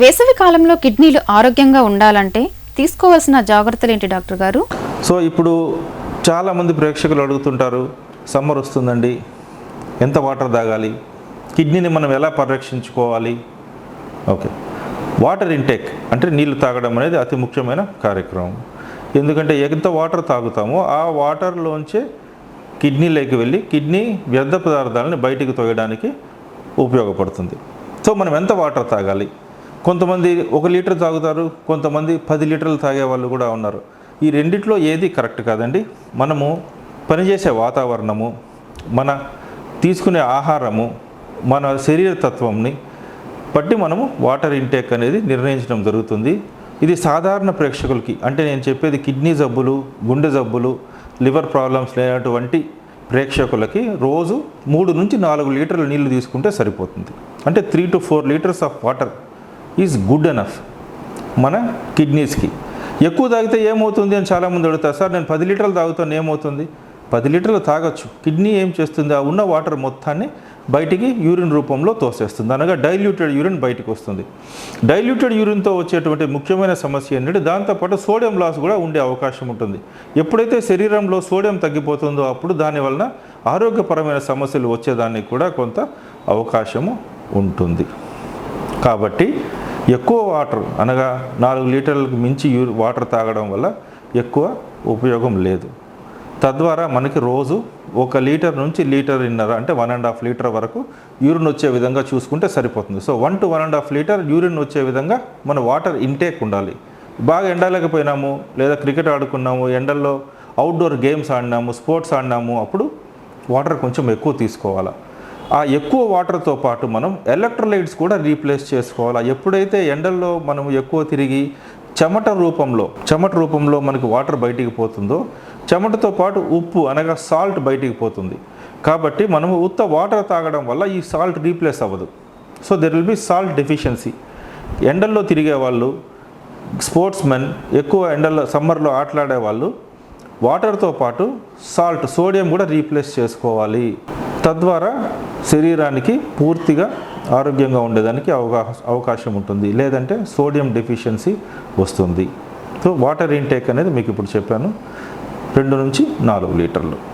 వేసవి కాలంలో కిడ్నీలు ఆరోగ్యంగా ఉండాలంటే తీసుకోవాల్సిన జాగ్రత్తలు ఏంటి డాక్టర్ గారు? సో ఇప్పుడు చాలామంది ప్రేక్షకులు అడుగుతుంటారు సమ్మర్ వస్తుందండి ఎంత వాటర్ తాగాలి? కిడ్నీని మనం ఎలా పరిరక్షించుకోవాలి? ఓకే. వాటర్ ఇంటేక్ అంటే నీళ్ళు తాగడం అనేది అతి ముఖ్యమైన కార్యక్రమం. ఎందుకంటే ఎంత వాటర్ తాగుతామో ఆ వాటర్లోంచే కిడ్నీలోకి వెళ్ళి కిడ్నీ వ్యర్థ పదార్థాలని బయటికి తోయడానికి ఉపయోగపడుతుంది. సో మనం ఎంత వాటర్ తాగాలి? కొంతమంది ఒక లీటర్ తాగుతారు కొంతమంది పది లీటర్లు తాగే వాళ్ళు కూడా ఉన్నారు. ఈ రెండిట్లో ఏది కరెక్ట్ కాదండి? మనము పనిచేసే వాతావరణము మన తీసుకునే ఆహారము మన శరీర తత్వంని బట్టి మనము వాటర్ ఇంటేక్ అనేది నిర్ణయించడం జరుగుతుంది. ఇది సాధారణ ప్రేక్షకులకి అంటే నేను చెప్పేది కిడ్నీ జబ్బులు గుండె జబ్బులు లివర్ ప్రాబ్లమ్స్ లేనటువంటి ప్రేక్షకులకి రోజు మూడు నుంచి నాలుగు లీటర్ల నీళ్ళు తీసుకుంటే సరిపోతుంది. అంటే three to four litres of water is good enough మన కిడ్నీస్కి. ఎక్కువ తాగితే ఏమవుతుంది అని చాలామంది అడుగుతారు సార్ నేను పది లీటర్లు తాగుతాను ఏమవుతుంది? పది లీటర్లు తాగొచ్చు. కిడ్నీ ఏం చేస్తుంది? ఆ ఉన్న వాటర్ మొత్తాన్ని బయటికి యూరిన్ రూపంలో తోసేస్తుంది. అనగా డైల్యూటెడ్ యూరిన్ బయటకు వస్తుంది. డైల్యూటెడ్ యూరిన్తో వచ్చేటువంటి ముఖ్యమైన సమస్య ఏంటంటే దాంతోపాటు సోడియం లాస్ కూడా ఉండే అవకాశం ఉంటుంది. ఎప్పుడైతే శరీరంలో సోడియం తగ్గిపోతుందో అప్పుడు దాని వలన ఆరోగ్యపరమైన సమస్యలు వచ్చేదానికి కూడా కొంత అవకాశము ఉంటుంది. కాబట్టి ఎక్కువ వాటర్ అనగా నాలుగు లీటర్లకు మించి యూ వాటర్ తాగడం వల్ల ఎక్కువ ఉపయోగం లేదు. తద్వారా మనకి రోజు ఒక లీటర్ నుంచి లీటర్ ఇన్నర అంటే వన్ అండ్ హాఫ్ లీటర్ వరకు యూరిన్ వచ్చే విధంగా చూసుకుంటే సరిపోతుంది. So one to one and half litre urine వచ్చే విధంగా మన వాటర్ ఇంటేక్ ఉండాలి. బాగా ఎండలేకపోయినాము లేదా క్రికెట్ ఆడుకున్నాము ఎండల్లో అవుట్డోర్ గేమ్స్ ఆడినాము స్పోర్ట్స్ ఆడినాము అప్పుడు వాటర్ కొంచెం ఎక్కువ తీసుకోవాలా. ఆ ఎక్కువ వాటర్తో పాటు మనం ఎలక్ట్రోలైట్స్ కూడా రీప్లేస్ చేసుకోవాలి? ఎప్పుడైతే ఎండల్లో మనం ఎక్కువ తిరిగి చెమట రూపంలో చెమట రూపంలో మనకి వాటర్ బయటికి పోతుందో చెమటతో పాటు ఉప్పు అనగా సాల్ట్ బయటికి పోతుంది. కాబట్టి మనము ఉత్త వాటర్ తాగడం వల్ల ఈ సాల్ట్ రీప్లేస్ అవ్వదు. So there will be salt deficiency ఎండల్లో తిరిగే వాళ్ళు స్పోర్ట్స్ మెన్ ఎక్కువ ఎండల్లో సమ్మర్లో ఆటలాడే వాళ్ళు వాటర్తో పాటు సాల్ట్ సోడియం కూడా రీప్లేస్ చేసుకోవాలి. తద్వారా శరీరానికి పూర్తిగా ఆరోగ్యంగా ఉండేదానికి అవకాశ అవకాశం ఉంటుంది. లేదంటే సోడియం డెఫిషియన్సీ వస్తుంది. సో వాటర్ ఇంటేక్ అనేది మీకు ఇప్పుడు చెప్పాను. రెండు నుంచి నాలుగు లీటర్లు.